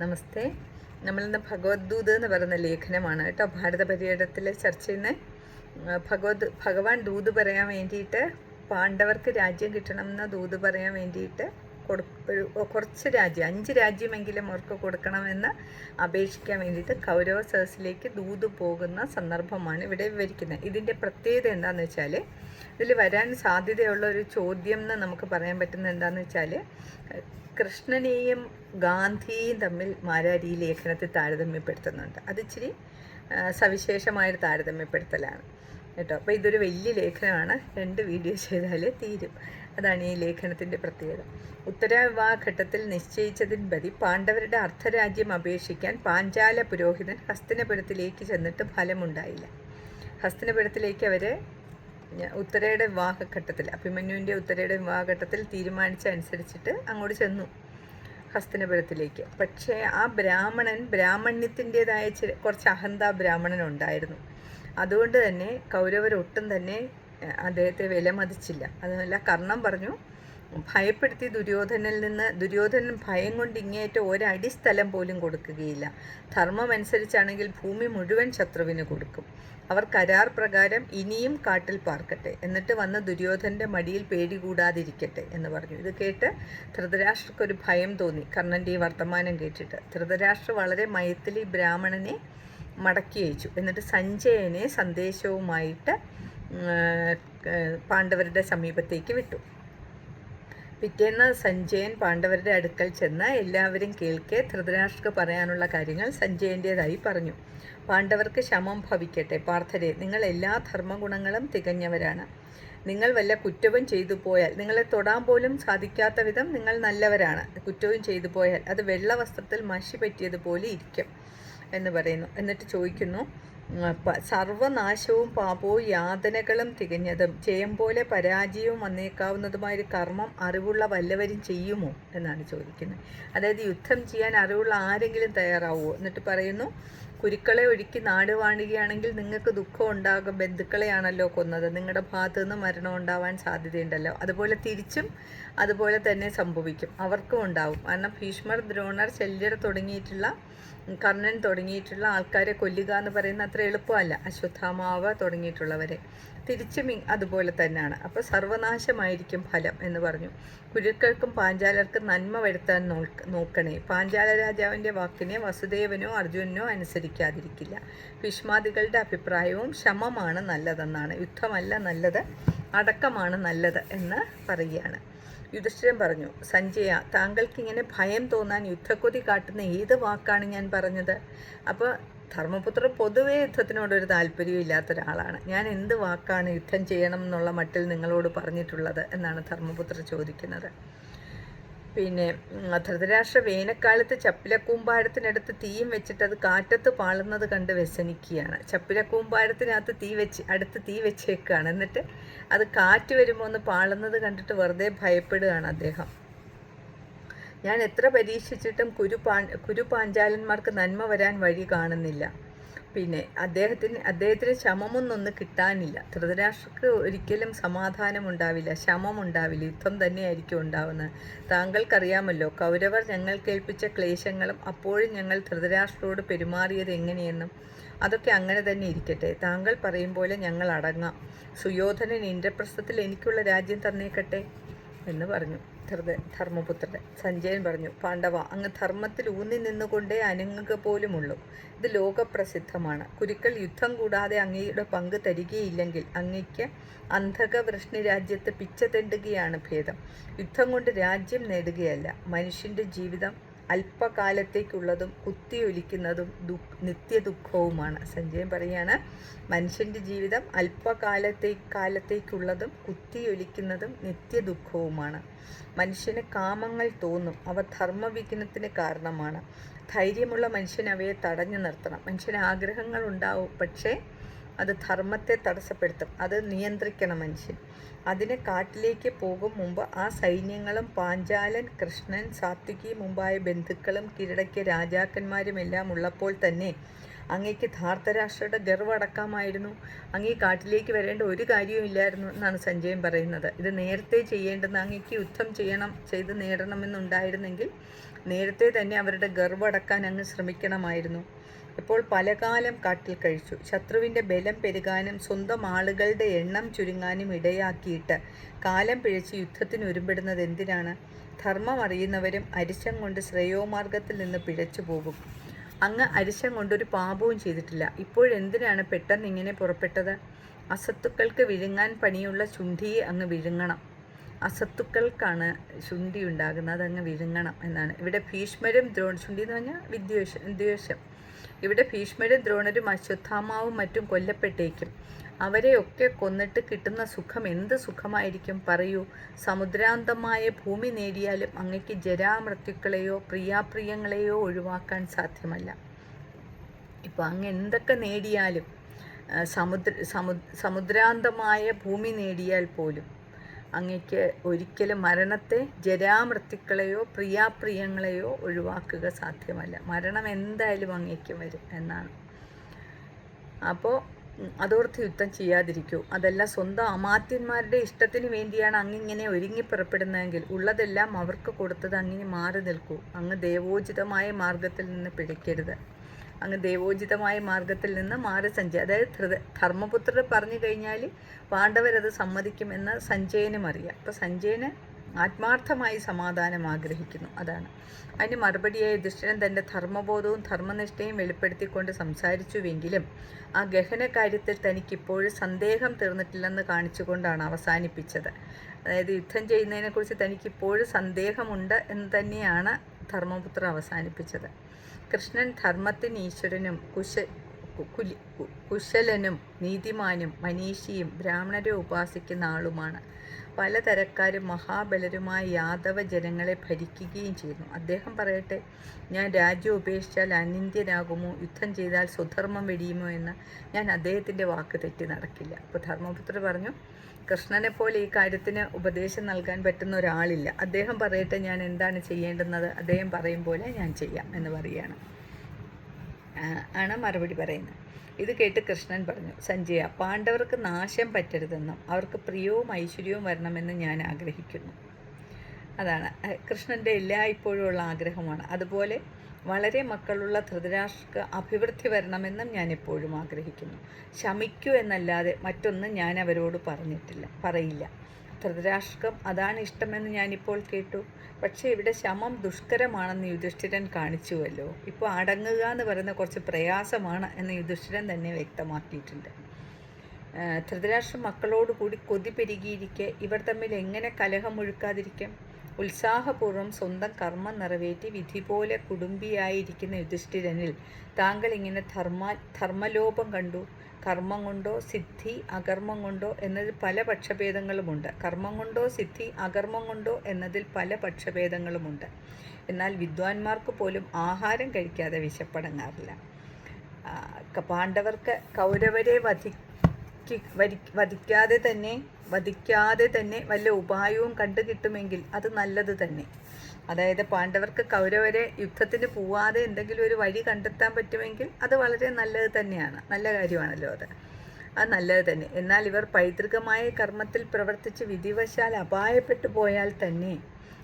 നമസ്തേ. നമ്മളിന്ന് ഭഗവത്ദൂത് എന്ന് പറയുന്ന ലേഖനമാണ് കേട്ടോ. ഭാരത പര്യടനത്തിൽ ചർച്ച ചെയ്യുന്ന ഭഗവത് ഭഗവാൻ ദൂത് പറയാൻ വേണ്ടിയിട്ട് പാണ്ഡവർക്ക് രാജ്യം കിട്ടണം എന്ന ദൂത് പറയാൻ വേണ്ടിയിട്ട് കൊടു കുറച്ച് രാജ്യം അഞ്ച് രാജ്യമെങ്കിലും അവർക്ക് കൊടുക്കണമെന്ന് അപേക്ഷിക്കാൻ വേണ്ടിയിട്ട് കൗരവ സദസ്സിലേക്ക് ദൂത് പോകുന്ന സന്ദർഭമാണ് ഇവിടെ വിവരിക്കുന്നത്. ഇതിന്റെ പ്രത്യേകത എന്താണെന്ന് വെച്ചാൽ ഇതിൽ വരാൻ സാധ്യതയുള്ള ഒരു ചോദ്യം എന്ന് നമുക്ക് പറയാൻ പറ്റുന്നത് എന്താണെന്ന് വെച്ചാൽ കൃഷ്ണനെയും ഗാന്ധിയെയും തമ്മിൽ മാരാരി ലേഖനത്തെ താരതമ്യപ്പെടുത്തുന്നുണ്ട്. അതിച്ചിരി സവിശേഷമായൊരു താരതമ്യപ്പെടുത്തലാണ് കേട്ടോ. അപ്പോൾ ഇതൊരു വലിയ ലേഖനമാണ്. രണ്ട് വീഡിയോ ചെയ്താലേ തീരും. അതാണ് ഈ ലേഖനത്തിന്റെ പ്രത്യേകത. ഉത്തരവിവാഹഘട്ടത്തിൽ നിശ്ചയിച്ചതിൻ പതി പാണ്ഡവരുടെ അർദ്ധരാജ്യം അപേക്ഷിക്കാൻ പാഞ്ചാല പുരോഹിതൻ ഹസ്തിനപുരത്തിലേക്ക് ചെന്നിട്ട് ഫലമുണ്ടായില്ല. ഹസ്തിനപുരത്തിലേക്ക് അവർ ഉത്തരയുടെ വിവാഹഘട്ടത്തിൽ അഭിമന്യുവിന്റെ ഉത്തരയുടെ വിവാഹഘട്ടത്തിൽ തീരുമാനിച്ച അനുസരിച്ചിട്ട് അങ്ങോട്ട് ചെന്നു ഹസ്തനപുരത്തിലേക്ക്. പക്ഷേ ആ ബ്രാഹ്മണൻ ബ്രാഹ്മണ്യത്തിന്റെതായ കുറച്ച് അഹന്ത ബ്രാഹ്മണൻ ഉണ്ടായിരുന്നു. അതുകൊണ്ട് തന്നെ കൗരവർ ഒട്ടും തന്നെ അദ്ദേഹത്തെ വിലമതിച്ചില്ല. അതുമല്ല കർണം പറഞ്ഞു ഭയപ്പെടുത്തി ദുര്യോധനിൽ നിന്ന് ദുര്യോധനൻ ഭയം കൊണ്ട് ഇങ്ങേറ്റ ഒരടി സ്ഥലം പോലും കൊടുക്കുകയില്ല. ധർമ്മം അനുസരിച്ചാണെങ്കിൽ ഭൂമി മുഴുവൻ ശത്രുവിന് കൊടുക്കും. അവർ കരാർ പ്രകാരം ഇനിയും കാട്ടിൽ പാർക്കട്ടെ. എന്നിട്ട് വന്ന ദുര്യോധന്റെ മടിയിൽ പേടി കൂടാതിരിക്കട്ടെ എന്ന് പറഞ്ഞു. ഇത് കേട്ട് ധൃതരാഷ്ട്രക്കൊരു ഭയം തോന്നി. കർണന്റെ ഈ വർത്തമാനം കേട്ടിട്ട് ധൃതരാഷ്ട്ര വളരെ മയത്തിൽ ഈ ബ്രാഹ്മണനെ മടക്കി അയച്ചു. എന്നിട്ട് സഞ്ജയനെ സന്ദേശവുമായിട്ട് പാണ്ഡവരുടെ സമീപത്തേക്ക് വിട്ടു. പിറ്റേന്ന് സഞ്ജയൻ പാണ്ഡവരുടെ അടുക്കൽ ചെന്ന് എല്ലാവരും കേൾക്കെ ധൃതരാഷ്ട്രക്ക് പറയാനുള്ള കാര്യങ്ങൾ സഞ്ജയന്റേതായി പറഞ്ഞു. പാണ്ഡവർക്ക് ശമം ഭവിക്കട്ടെ പാർത്ഥരെ. നിങ്ങൾ എല്ലാ ധർമ്മഗുണങ്ങളും തികഞ്ഞവരാണ്. നിങ്ങൾ വല്ല കുറ്റവും ചെയ്തു പോയാൽ നിങ്ങളെ തൊടാൻ പോലും സാധിക്കാത്ത വിധം നിങ്ങൾ നല്ലവരാണ്. കുറ്റവും ചെയ്തു പോയാൽ അത് വെള്ള വസ്ത്രത്തിൽ മഷി പറ്റിയതുപോലെ ഇരിക്കും എന്ന് പറയുന്നു. എന്നിട്ട് ചോദിക്കുന്നു സർവനാശവും പാപവും യാതനകളും തികഞ്ഞതും ജയം പോലെ പരാജയവും വന്നേക്കാവുന്നതുമായ ഒരു കർമ്മം അറിവുള്ള വല്ലവരും ചെയ്യുമോ എന്നാണ് ചോദിക്കുന്നത്. അതായത് യുദ്ധം ചെയ്യാൻ അറിവുള്ള ആരെങ്കിലും തയ്യാറാവുമോ? എന്നിട്ട് പറയുന്നു കുരുക്കളെ ഒഴുക്കി നാട് വാണുകയാണെങ്കിൽ നിങ്ങൾക്ക് ദുഃഖം ഉണ്ടാകും ബന്ധുക്കളെയാണല്ലോ കൊന്നത് നിങ്ങളുടെ ഭാഗത്തു നിന്ന് മരണം ഉണ്ടാവാൻ സാധ്യതയുണ്ടല്ലോ. അതുപോലെ തിരിച്ചും അതുപോലെ തന്നെ സംഭവിക്കും. അവർക്കും ഉണ്ടാവും. കാരണം ഭീഷ്മർ ദ്രോണർ ശല്യർ തുടങ്ങിയിട്ടുള്ള കർണൻ തുടങ്ങിയിട്ടുള്ള ആൾക്കാരെ കൊല്ലുക എന്ന് പറയുന്ന അത്ര എളുപ്പമല്ല. അശ്വത്ഥാമാവ് തുടങ്ങിയിട്ടുള്ളവരെ. തിരിച്ചും അതുപോലെ തന്നെയാണ്. അപ്പോൾ സർവനാശമായിരിക്കും ഫലം എന്ന് പറഞ്ഞു. കുരുക്കൾക്കും പാഞ്ചാലർക്കും നന്മ വരുത്താൻ നോക്ക് നോക്കണേ. പാഞ്ചാല രാജാവിന്റെ വാക്കിനെ വസുദേവനോ അർജുനനോ അനുസരിക്കാതിരിക്കില്ല. ഭീഷ്മാദികളുടെ അഭിപ്രായവും ക്ഷമമാണ് നല്ലതെന്നാണ്. യുദ്ധമല്ല നല്ലത് അടക്കമാണ് നല്ലത് എന്ന് പറയുകയാണ്. യുധിഷ്ഠിരൻ പറഞ്ഞു സഞ്ജയ താങ്കൾക്കിങ്ങനെ ഭയം തോന്നാൻ യുദ്ധക്കൊതി കാട്ടുന്ന ഏത് വാക്കാണ് ഞാൻ പറഞ്ഞത്? അപ്പോൾ ധർമ്മപുത്രർ പൊതുവേ യുദ്ധത്തിനോടൊരു താല്പര്യം ഇല്ലാത്ത ഒരാളാണ്. ഞാൻ എന്ത് വാക്കാണ് യുദ്ധം ചെയ്യണം എന്നുള്ള മട്ടിൽ നിങ്ങളോട് പറഞ്ഞിട്ടുള്ളത്? എന്നാണ് ധർമ്മപുത്രർ ചോദിക്കുന്നത്. പിന്നെ ധൃതരാഷ്ട്ര വേനൽക്കാലത്ത് ചപ്പിലക്കൂമ്പാരത്തിനടുത്ത് തീയും വെച്ചിട്ട് അത് കാറ്റത്ത് പാളുന്നത് കണ്ട് വ്യസനിക്കുകയാണ്. ചപ്പിലക്കൂമ്പാരത്തിനകത്ത് തീ വെച്ച് അടുത്ത് തീ വെച്ചേക്കുകയാണ് എന്നിട്ട് അത് കാറ്റ് വരുമ്പോൾ ഒന്ന് പാളുന്നത് കണ്ടിട്ട് വെറുതെ ഭയപ്പെടുകയാണ് അദ്ദേഹം. ഞാൻ എത്ര പരീക്ഷിച്ചിട്ടും കുരു പാ കുരു പാഞ്ചാലന്മാർക്ക് നന്മ വരാൻ വഴി കാണുന്നില്ല. പിന്നെ അദ്ദേഹത്തിന് അദ്ദേഹത്തിന് ശമമൊന്നൊന്ന് കിട്ടാനില്ല. ധൃതരാഷ്ട്രക്ക് ഒരിക്കലും സമാധാനം ഉണ്ടാവില്ല ശമം ഉണ്ടാവില്ല യുദ്ധം തന്നെയായിരിക്കും ഉണ്ടാവുന്നത്. താങ്കൾക്കറിയാമല്ലോ കൗരവർ ഞങ്ങൾ കേൾപ്പിച്ച ക്ലേശങ്ങളും അപ്പോഴും ഞങ്ങൾ ധൃതരാഷ്ട്രോട് പെരുമാറിയത് എങ്ങനെയെന്നും അതൊക്കെ അങ്ങനെ തന്നെ ഇരിക്കട്ടെ. താങ്കൾ പറയും പോലെ ഞങ്ങൾ അടങ്ങാം. സുയോധനൻ ഇന്ദ്രപ്രസ്ഥത്തിൽ എനിക്കുള്ള രാജ്യം തന്നേക്കട്ടെ. എന്ന് പറഞ്ഞു. ധൃത ധർമ്മപുത്രൻ സഞ്ജയൻ പറഞ്ഞു പാണ്ഡവ അങ്ങ് ധർമ്മത്തിൽ ഊന്നി നിന്നുകൊണ്ടേ അനങ്ങുക പോലുമുള്ളൂ. ഇത് ലോകപ്രസിദ്ധമാണ്. കുരുക്കൾ യുദ്ധം കൂടാതെ അങ്ങയുടെ പങ്ക് തരികയില്ലെങ്കിൽ അങ്ങയ്ക്ക് അന്ധക വൃഷ്ണി രാജ്യത്ത് പിച്ച തെണ്ടുകയാണ് ഭേദം. യുദ്ധം കൊണ്ട് രാജ്യം നേടുകയല്ല. മനുഷ്യന്റെ ജീവിതം അല്പകാലത്തേക്കുള്ളതും കുത്തിയൊലിക്കുന്നതും ദു നിത്യദുഃഖവുമാണ്. സഞ്ജയൻ പറയാണ് മനുഷ്യന്റെ ജീവിതം അല്പകാലത്തേ കാലത്തേക്കുള്ളതും കുത്തിയൊലിക്കുന്നതും നിത്യദുഃഖവുമാണ്. മനുഷ്യന് കാമങ്ങൾ തോന്നും അവ ധർമ്മവിഘ്നത്തിന് കാരണമാണ്. ധൈര്യമുള്ള മനുഷ്യൻ അവയെ തടഞ്ഞു നിർത്തണം. മനുഷ്യന് ആഗ്രഹങ്ങൾ ഉണ്ടാവും പക്ഷേ അത് ധർമ്മത്തെ തടസ്സപ്പെടുത്തും. അത് നിയന്ത്രിക്കണം മനുഷ്യൻ. അതിന് കാട്ടിലേക്ക് പോകും മുമ്പ് ആ സൈന്യങ്ങളും പാഞ്ചാലൻ കൃഷ്ണൻ സാത്വികി മുമ്പായ ബന്ധുക്കളും കീഴടക്കിയ രാജാക്കന്മാരുമെല്ലാം ഉള്ളപ്പോൾ തന്നെ അങ്ങേക്ക് ധാർത്തരാഷ്ട്രയുടെ ഗർവ് അങ്ങേ അങ്ങ് കാട്ടിലേക്ക് വരേണ്ട ഒരു കാര്യവും ഇല്ലായിരുന്നു എന്നാണ് സഞ്ജയൻ പറയുന്നത്. ഇത് നേരത്തെ ചെയ്യേണ്ടത് അങ്ങേക്ക് യുദ്ധം ചെയ്യണം ചെയ്ത് നേടണമെന്നുണ്ടായിരുന്നെങ്കിൽ നേരത്തെ തന്നെ അവരുടെ ഗർവടക്കാൻ അങ്ങ് ശ്രമിക്കണമായിരുന്നു. ഇപ്പോൾ പലകാലം കാട്ടിൽ കഴിച്ചു. ശത്രുവിന്റെ ബലം പെരുകാനും സ്വന്തം ആളുകളുടെ എണ്ണം ചുരുങ്ങാനും ഇടയാക്കിയിട്ട് കാലം പിഴച്ച് യുദ്ധത്തിന് ഒരുമ്പെടുന്നത് എന്തിനാണ്? ധർമ്മം അറിയുന്നവരും അരിശം കൊണ്ട് ശ്രേയോമാർഗത്തിൽ നിന്ന് പിഴച്ചു പോകും. അങ്ങ് അരിശം കൊണ്ടൊരു പാപവും ചെയ്തിട്ടില്ല. ഇപ്പോഴെന്തിനാണ് പെട്ടെന്ന് ഇങ്ങനെ പുറപ്പെട്ടത്? അസത്തുക്കൾക്ക് വിഴുങ്ങാൻ പണിയുള്ള ശുണ്ഠിയെ അങ്ങ് വിഴുങ്ങണം. അസത്തുക്കൾക്കാണ് ശുണ്ഠി ഉണ്ടാകുന്നത് അങ്ങ് വിഴുങ്ങണം എന്നാണ്. ഇവിടെ ഭീഷ്മരും ദ്രോൺ ചുണ്ടി എന്ന് പറഞ്ഞാൽ വിദ്വേഷം വിദ്വേഷം. ഇവിടെ ഭീഷ്മരും ദ്രോണരും അശ്വത്ഥാമാവും മറ്റും കൊല്ലപ്പെട്ടേക്കും. അവരെയൊക്കെ കൊന്നിട്ട് കിട്ടുന്ന സുഖം എന്ത് സുഖമായിരിക്കും പറയൂ. സമുദ്രാന്തമായ ഭൂമി നേടിയാലും അങ്ങയ്ക്ക് ജരാമൃത്യുക്കളെയോ പ്രിയാപ്രിയങ്ങളെയോ ഒഴിവാക്കാൻ സാധ്യമല്ല. ഇപ്പോൾ അങ്ങ് എന്തൊക്കെ നേടിയാലും സമുദ്ര സമു സമുദ്രാന്തമായ ഭൂമി നേടിയാൽ പോലും അങ്ങയ്ക്ക് ഒരിക്കലും മരണത്തെ ജരാമൃത്യുക്കളെയോ പ്രിയാപ്രിയങ്ങളെയോ ഒഴിവാക്കുക സാധ്യമല്ല. മരണം എന്തായാലും അങ്ങയ്ക്ക് വരും എന്നാണ്. അപ്പോൾ അതോർത്ത് യുദ്ധം ചെയ്യാതിരിക്കൂ. അതല്ല സ്വന്തം അമാത്യന്മാരുടെ ഇഷ്ടത്തിന് വേണ്ടിയാണ് അങ്ങിങ്ങനെ ഒരുങ്ങി പുറപ്പെടുന്നതെങ്കിൽ ഉള്ളതെല്ലാം അവർക്ക് കൊടുത്തത് അങ്ങിനെ മാറി നിൽക്കൂ. അങ്ങ് ദേവോചിതമായ മാർഗത്തിൽ നിന്ന് പിടിക്കരുത്. അങ്ങ് ദേവോചിതമായ മാർഗത്തിൽ നിന്ന് മാറി സഞ്ജയ് അതായത് ധൃത ധർമ്മപുത്രർ പറഞ്ഞു കഴിഞ്ഞാൽ പാണ്ഡവരത് സമ്മതിക്കുമെന്ന് സഞ്ജയനും അറിയാം. അപ്പോൾ സഞ്ജയന് ആത്മാർത്ഥമായി സമാധാനം ആഗ്രഹിക്കുന്നു. അതാണ്. അതിന് മറുപടിയായി യുധിഷ്ഠിരൻ തന്റെ ധർമ്മബോധവും ധർമ്മനിഷ്ഠയും വെളിപ്പെടുത്തിക്കൊണ്ട് സംസാരിച്ചുവെങ്കിലും ആ ഗഹന കാര്യത്തിൽ തനിക്കിപ്പോഴും സന്ദേഹം തീർന്നിട്ടില്ലെന്ന് കാണിച്ചുകൊണ്ടാണ് അവസാനിപ്പിച്ചത്. അതായത് യുദ്ധം ചെയ്യുന്നതിനെക്കുറിച്ച് തനിക്കിപ്പോഴും സന്ദേഹമുണ്ട് എന്ന് തന്നെയാണ് ധർമ്മപുത്ര അവസാനിപ്പിച്ചത്. കൃഷ്ണൻ ധർമ്മത്തിന് ഈശ്വരനും കുശ കുശലനും നീതിമാനും മനീഷിയും ബ്രാഹ്മണരെ ഉപാസിക്കുന്ന ആളുമാണ്. പലതരക്കാരും മഹാബലരുമായ യാദവ ജനങ്ങളെ ഭരിക്കുകയും ചെയ്യുന്നു. അദ്ദേഹം പറയട്ടെ ഞാൻ രാജ്യം ഉപേക്ഷിച്ചാൽ അനിന്ത്യനാകുമോ യുദ്ധം ചെയ്താൽ സ്വധർമ്മം വെടിയുമോ എന്ന് ഞാൻ അദ്ദേഹത്തിന്റെ വാക്ക് തെറ്റി നടക്കില്ല. അപ്പോൾ ധർമ്മപുത്ര പറഞ്ഞു കൃഷ്ണനെ പോലെ ഈ കാര്യത്തിന് ഉപദേശം നൽകാൻ പറ്റുന്ന ഒരാളില്ല. അദ്ദേഹം പറയട്ടെ ഞാൻ എന്താണ് ചെയ്യേണ്ടുന്നത്? അദ്ദേഹം പറയും പോലെ ഞാൻ ചെയ്യാം എന്ന് പറയുകയാണ്. ആണ് മറുപടി പറയുന്നത്. ഇത് കേട്ട് കൃഷ്ണൻ പറഞ്ഞു സഞ്ജയ പാണ്ഡവർക്ക് നാശം പറ്റരുതെന്നും അവർക്ക് പ്രിയവും ഐശ്വര്യവും വരണമെന്ന് ഞാൻ ആഗ്രഹിക്കുന്നു. അതാണ്. കൃഷ്ണന്റെ എല്ലായ്പ്പോഴും ഉള്ള ആഗ്രഹമാണ്. അതുപോലെ വളരെ മക്കളുള്ള ധൃതരാഷ്ട്രക്ക് അഭിവൃദ്ധി വരണമെന്നും ഞാൻ എപ്പോഴും ആഗ്രഹിക്കുന്നു. ശമിക്കൂ എന്നല്ലാതെ മറ്റൊന്നും ഞാൻ അവരോട് പറഞ്ഞിട്ടില്ല പറയില്ല. ധൃതരാഷ്ട്രം അതാണ് ഇഷ്ടമെന്ന് ഞാനിപ്പോൾ കേട്ടു. പക്ഷേ ഇവിടെ ശമം ദുഷ്കരമാണെന്ന് യുധിഷ്ഠിരൻ കാണിച്ചുവല്ലോ. ഇപ്പോൾ അടങ്ങുക എന്ന് പറയുന്ന കുറച്ച് പ്രയാസമാണ് എന്ന് യുധിഷ്ഠിരൻ തന്നെ വ്യക്തമാക്കിയിട്ടുണ്ട്. ധൃതരാഷ്ട്രം മക്കളോട് കൂടി കൊതി പെരുകിയിരിക്കെ. ഇവർ തമ്മിൽ എങ്ങനെ കലഹം ഒഴുക്കാതിരിക്കും? ഉത്സാഹപൂർവം സ്വന്തം കർമ്മം നിറവേറ്റി വിധി പോലെ കുടുംബിയായിരിക്കുന്ന യുധിഷ്ഠിരനിൽ താങ്കൾ ഇങ്ങനെ ധർമ്മ ധർമ്മലോപം കണ്ടു. കർമ്മം കൊണ്ടോ സിദ്ധി അകർമ്മം കൊണ്ടോ എന്നതിൽ പല പക്ഷഭേദങ്ങളുമുണ്ട്. കർമ്മം കൊണ്ടോ സിദ്ധി അകർമ്മം കൊണ്ടോ എന്നതിൽ പല പക്ഷഭേദങ്ങളുമുണ്ട്. എന്നാൽ വിദ്വാൻമാർക്ക് പോലും ആഹാരം കഴിക്കാതെ വിശപ്പടങ്ങാറില്ല. പാണ്ഡവർക്ക് കൗരവരെ വധി വധിക്കാതെ തന്നെ വധിക്കാതെ തന്നെ വല്ല ഉപായവും കണ്ടു കിട്ടുമെങ്കിൽ അത് നല്ലത് തന്നെ. അതായത് പാണ്ഡവർക്ക് കൗരവരെ യുദ്ധത്തിന് പോവാതെ എന്തെങ്കിലും ഒരു വഴി കണ്ടെത്താൻ പറ്റുമെങ്കിൽ അത് വളരെ നല്ലത് തന്നെയാണ്. നല്ല കാര്യമാണല്ലോ അത്. അത് നല്ലത് തന്നെ. എന്നാൽ ഇവർ പൈതൃകമായ കർമ്മത്തിൽ പ്രവർത്തിച്ച് വിധിവശാൽ അപായപ്പെട്ടു പോയാൽ തന്നെ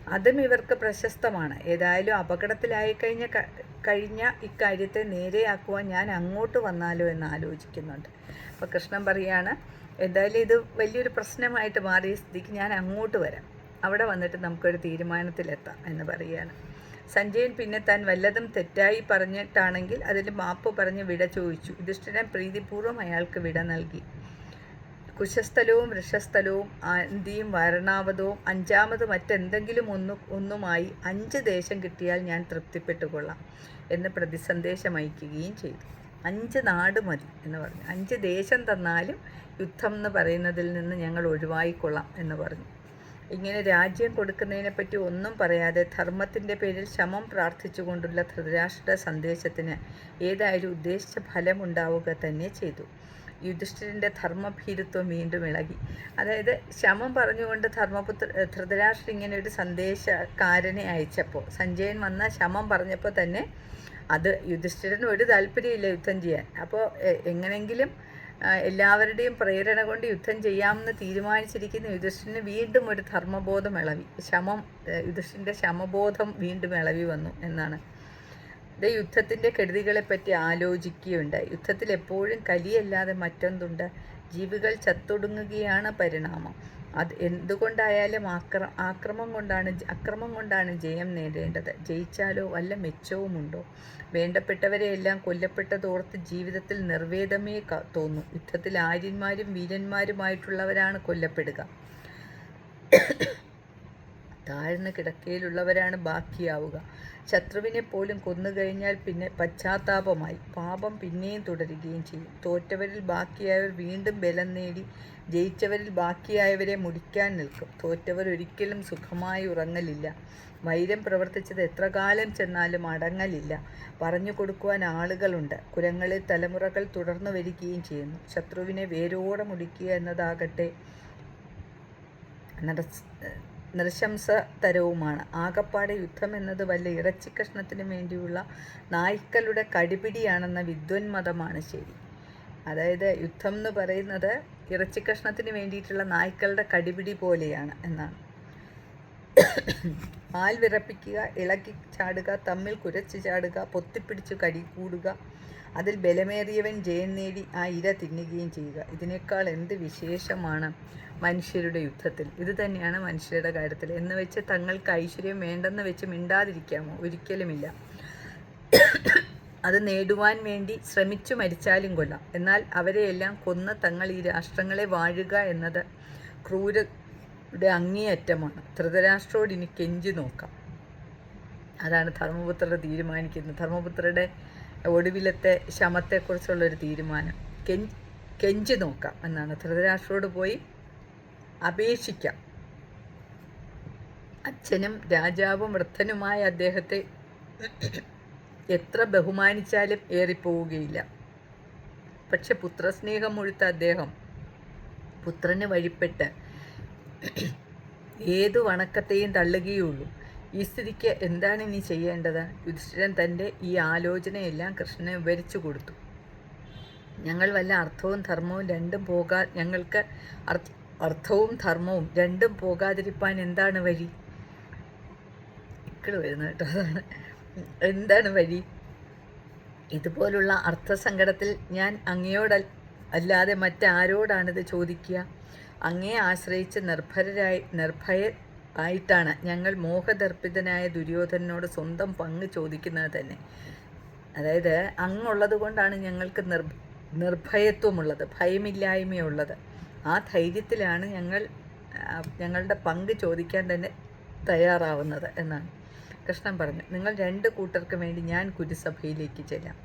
അതും ഇവർക്ക് പ്രശസ്തമാണ്. ഏതായാലും അപകടത്തിലായി കഴിഞ്ഞ കഴിഞ്ഞ ഇക്കാര്യത്തെ നേരെയാക്കുവാൻ ഞാൻ അങ്ങോട്ട് വന്നാലോ എന്ന് ആലോചിക്കുന്നുണ്ട്. അപ്പോൾ കൃഷ്ണൻ പറയാണ് എന്തായാലും ഇത് വലിയൊരു പ്രശ്നമായിട്ട് മാറിയ സ്ഥിതിക്ക് ഞാൻ അങ്ങോട്ട് വരാം. അവിടെ വന്നിട്ട് നമുക്കൊരു തീരുമാനത്തിലെത്താം എന്ന് പറയുകയാണ്. സഞ്ജയൻ പിന്നെ താൻ വല്ലതും തെറ്റായി പറഞ്ഞിട്ടാണെങ്കിൽ അതിൽ മാപ്പ് പറഞ്ഞ് വിട ചോദിച്ചു. യുധിഷ്ഠിരൻ പ്രീതിപൂർവം അയാൾക്ക് വിട നൽകി. കുശസ്ഥലവും വൃഷസ്ഥലവും അന്തിയും വാരണാവതവും അഞ്ചാമത് മറ്റെന്തെങ്കിലും ഒന്നും ഒന്നുമായി അഞ്ച് ദേശം കിട്ടിയാൽ ഞാൻ തൃപ്തിപ്പെട്ടുകൊള്ളാം എന്ന് പ്രതിസന്ദേശം അയക്കുകയും ചെയ്തു. അഞ്ച് നാട് മതി എന്ന് പറഞ്ഞു. അഞ്ച് ദേശം തന്നാലും യുദ്ധം എന്ന് പറയുന്നതിൽ നിന്ന് ഞങ്ങൾ ഒഴിവായിക്കൊള്ളാം എന്ന് പറഞ്ഞു. ഇങ്ങനെ രാജ്യം കൊടുക്കുന്നതിനെപ്പറ്റി ഒന്നും പറയാതെ ധർമ്മത്തിന്റെ പേരിൽ ശമം പ്രാർത്ഥിച്ചുകൊണ്ടുള്ള ധൃതരാഷ്ട്ര സന്ദേശത്തിന് ഏതായാലും ഉദ്ദേശിച്ച ഫലമുണ്ടാവുക തന്നെ ചെയ്തു. യുധിഷ്ഠിരന്റെ ധർമ്മഭീരുത്വം വീണ്ടും ഇളകി. അതായത് ശമം പറഞ്ഞുകൊണ്ട് ധർമ്മപുത്ര ധൃതരാഷ്ട്ര ഇങ്ങനെ ഒരു സന്ദേശക്കാരനെ അയച്ചപ്പോൾ സഞ്ജയൻ വന്ന ശമം പറഞ്ഞപ്പോൾ തന്നെ അത് യുധിഷ്ഠിരന് ഒരു താല്പര്യമില്ല യുദ്ധം ചെയ്യാൻ. അപ്പോൾ എങ്ങനെങ്കിലും എല്ലാവരുടെയും പ്രേരണ കൊണ്ട് യുദ്ധം ചെയ്യാമെന്ന് തീരുമാനിച്ചിരിക്കുന്ന യുധിഷ്ഠിന് വീണ്ടും ഒരു ധർമ്മബോധം ഇളവി. ശമം യുധിഷ്ഠിന്റെ ശമബോധം വീണ്ടും ഇളവി വന്നു എന്നാണ്. ഇത് യുദ്ധത്തിന്റെ കെടുതികളെപ്പറ്റി ആലോചിക്കുകയുണ്ടായി യുദ്ധത്തിൽ എപ്പോഴും കലിയല്ലാതെ മറ്റൊന്നുണ്ട്. ജീവികൾ ചത്തൊടുങ്ങുകയാണ് പരിണാമം. അത് എന്തുകൊണ്ടായാലും ആക്ര ആക്രമം കൊണ്ടാണ് അക്രമം കൊണ്ടാണ് ജയം നേടേണ്ടത്. ജയിച്ചാലോ വല്ല മെച്ചവുമുണ്ടോ? വേണ്ടപ്പെട്ടവരെയെല്ലാം കൊല്ലപ്പെട്ടതോർത്ത് ജീവിതത്തിൽ നിർവേദമേ തോന്നും. യുദ്ധത്തിൽ ആര്യന്മാരും വീരന്മാരുമായിട്ടുള്ളവരാണ് കൊല്ലപ്പെടുക. താഴ്ന്ന കിടക്കയിലുള്ളവരാണ് ബാക്കിയാവുക. ശത്രുവിനെ പോലും കൊന്നുകഴിഞ്ഞാൽ പിന്നെ പശ്ചാത്താപമായി. പാപം പിന്നെയും തുടരുകയും ചെയ്യും. തോറ്റവരിൽ ബാക്കിയായവർ വീണ്ടും ബലം നേടി ജയിച്ചവരിൽ ബാക്കിയായവരെ മുടിക്കാൻ നിൽക്കും. തോറ്റവർ ഒരിക്കലും സുഖമായി ഉറങ്ങലില്ല. വൈരം പ്രവർത്തിച്ചത് എത്ര കാലം ചെന്നാലും അടങ്ങലില്ല. പറഞ്ഞു കൊടുക്കുവാൻ ആളുകളുണ്ട്. കുരങ്ങളെ തലമുറകൾ തുടർന്നു വരികയും ചെയ്യുന്നു. ശത്രുവിനെ വേരോടെ മുടിക്കുക എന്നതാകട്ടെ നടസ് നൃശംസതരവുമാണ്. ആകപ്പാടെ യുദ്ധം എന്നത് വല്ല ഇറച്ചിക്കഷ്ണത്തിനു വേണ്ടിയുള്ള നായ്ക്കളുടെ കടിപിടിയാണെന്ന വിദ്വന്മതമാണ് ശരി. അതായത് യുദ്ധം എന്ന് പറയുന്നത് ഇറച്ചിക്കഷ്ണത്തിന് വേണ്ടിയിട്ടുള്ള നായ്ക്കളുടെ കടിപിടി പോലെയാണ് എന്നാണ്. പാൽ വിറപ്പിക്കുക ഇളക്കി ചാടുക തമ്മിൽ കുരച്ച് ചാടുക പൊത്തിപ്പിടിച്ചു കടി കൂടുക അതിൽ ബലമേറിയവൻ ജയം നേടി ആ ഇര തിന്നുകയും ചെയ്യുക. ഇതിനേക്കാൾ എന്ത് വിശേഷമാണ് മനുഷ്യരുടെ യുദ്ധത്തിൽ? ഇത് തന്നെയാണ് മനുഷ്യരുടെ കാര്യത്തിൽ. എന്ന് വെച്ച് തങ്ങൾക്ക് ഐശ്വര്യം വേണ്ടെന്ന് വെച്ച് മിണ്ടാതിരിക്കാമോ? ഒരിക്കലുമില്ല. അത് നേടുവാൻ വേണ്ടി ശ്രമിച്ചു മരിച്ചാലും കൊള്ളാം. എന്നാൽ അവരെയെല്ലാം കൊന്ന് തങ്ങൾ ഈ രാഷ്ട്രങ്ങളെ വാഴുക എന്നത് ക്രൂരയുടെ അങ്ങേയറ്റമാണ്. ധൃതരാഷ്ട്രോട് ഇനി കെഞ്ചി നോക്കാം. അതാണ് ധർമ്മപുത്രർ തീരുമാനിക്കുന്നത്. ധർമ്മപുത്രരുടെ ഒടുവിലത്തെ ശമത്തെക്കുറിച്ചുള്ളൊരു തീരുമാനം. കെഞ്ച് കെഞ്ചി നോക്കാം എന്നാണ്. ധൃതരാഷ്ട്രോട് പോയി അപേക്ഷിക്കാം. അച്ഛനും രാജാവും വൃദ്ധനുമായ അദ്ദേഹത്തെ എത്ര ബഹുമാനിച്ചാലും ഏറിപ്പോവുകയില്ല. പക്ഷെ പുത്രസ്നേഹം മുഴുത്ത അദ്ദേഹം പുത്രന് വഴിപ്പെട്ട് ഏതു വണക്കത്തെയും തള്ളുകയുള്ളൂ. ഈ സ്ഥിതിക്ക് എന്താണ് ഇനി ചെയ്യേണ്ടത്? യുധിഷ്ഠിരൻ തന്റെ ഈ ആലോചനയെല്ലാം കൃഷ്ണനെ വിവരിച്ചു കൊടുത്തു. ഞങ്ങൾ വല്ല അർത്ഥവും ധർമ്മവും രണ്ടും പോകാ ഞങ്ങൾക്ക് അർത്ഥ- അർത്ഥവും ധർമ്മവും രണ്ടും പോകാതിരിപ്പാൻ എന്താണ് വഴി? ഇക്കൾ വരുന്നു കേട്ടോ. അതാണ്. എന്താണ് വഴി? ഇതുപോലുള്ള അർത്ഥസങ്കടത്തിൽ ഞാൻ അങ്ങയോട് അല്ലാതെ മറ്റാരോടാണിത് ചോദിക്കുക? അങ്ങയെ ആശ്രയിച്ച് നിർഭരരായി നിർഭയർ ആയിട്ടാണ് ഞങ്ങൾ മോഹദർപ്പിതനായ ദുര്യോധനോട് സ്വന്തം പങ്ക് ചോദിക്കുന്നത് തന്നെ. അതായത് അങ്ങുള്ളത് കൊണ്ടാണ് ഞങ്ങൾക്ക് നിർ നിർഭയത്വമുള്ളത് ഭയമില്ലായ്മയുള്ളത്. ആ ധൈര്യത്തിലാണ് ഞങ്ങൾ ഞങ്ങളുടെ പങ്ക് ചോദിക്കാൻ തന്നെ തയ്യാറാവുന്നത് എന്നാണ് കൃഷ്ണൻ പറഞ്ഞു. നിങ്ങൾ രണ്ട് കൂട്ടർക്കും വേണ്ടി ഞാൻ കുരുസഭയിലേക്ക് ചെല്ലാം.